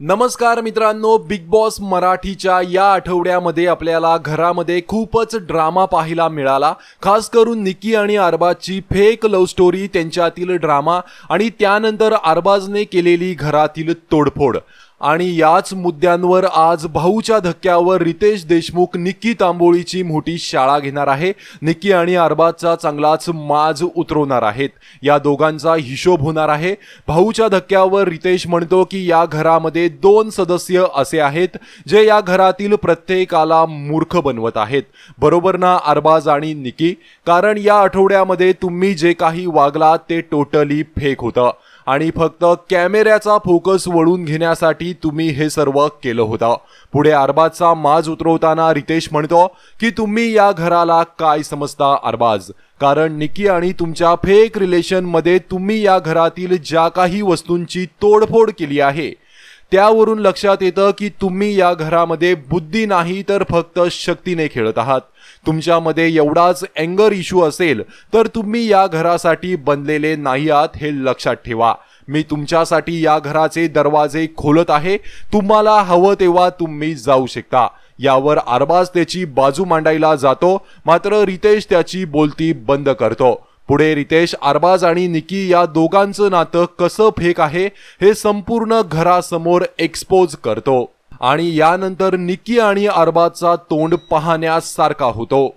नमस्कार मित्रांनो big boss मराठीच्या या आठवड्यामध्ये आपल्याला घरामध्ये खूपच ड्रामा पाहायला मिळाला. खास करून निकी आणि अरबाजची फेक लव्ह स्टोरी त्यांच्यातील ड्रामा आणि त्यानंतर अरबाजने केलेली घरातील तोडफोड. आणि याच मुद्द्यांवर आज भाऊच्या धक्क्यावर रितेश देशमुख निक्की तांबोळीची मोठी शाळा घेणार आहे. निक्की आणि अरबाजचा चांगलाच माज उतरवणार आहेत. या दोघांचा हिशोब होणार आहे. भाऊच्या धक्क्यावर रितेश म्हणतो की या घरामध्ये दोन सदस्य असे आहेत जे या घरातील प्रत्येकाला मूर्ख बनवत आहेत. बरोबर ना अरबाज आणि निकी कारण या आठवड्यामध्ये तुम्ही जे काही वागलात ते टोटली फेक होतं. आणि फक्त कॅमेऱ्याचा फोकस वळून घेण्यासाठी तुम्ही हे सर्व केलं होतं. पुढे अरबाजचा माज उतरवताना रितेश म्हणतो की तुम्ही या घराला काय समजता अरबाज कारण निकी आणि तुमच्या फेक रिलेशनमध्ये तुम्ही या घरातील ज्या काही वस्तूंची तोडफोड केली आहे त्यावरून लक्षात येतं की तुम्ही या घरामध्ये बुद्धी नाही तर फक्त शक्तीने खेळत आहात. तुमच्यामध्ये एवढाच अँगर इश्यू असेल तर तुम्ही या घरासाठी बनलेले नाही आहात हे लक्षात ठेवा. मी तुमच्यासाठी या घराचे दरवाजे खोलत आहे. तुम्हाला हवं तेव्हा तुम्ही जाऊ शकता. यावर आरबाज त्याची बाजू मांडायला जातो मात्र रितेश त्याची बोलती बंद करतो. पुढे रितेश अरबाज आणि निकी या दोघांचं नातं कसं फेक आहे हे संपूर्ण घरासमोर एक्सपोज करतो. आणि यानंतर निकी आणि अरबाजचा तोंड पाहण्यासारखा होतो.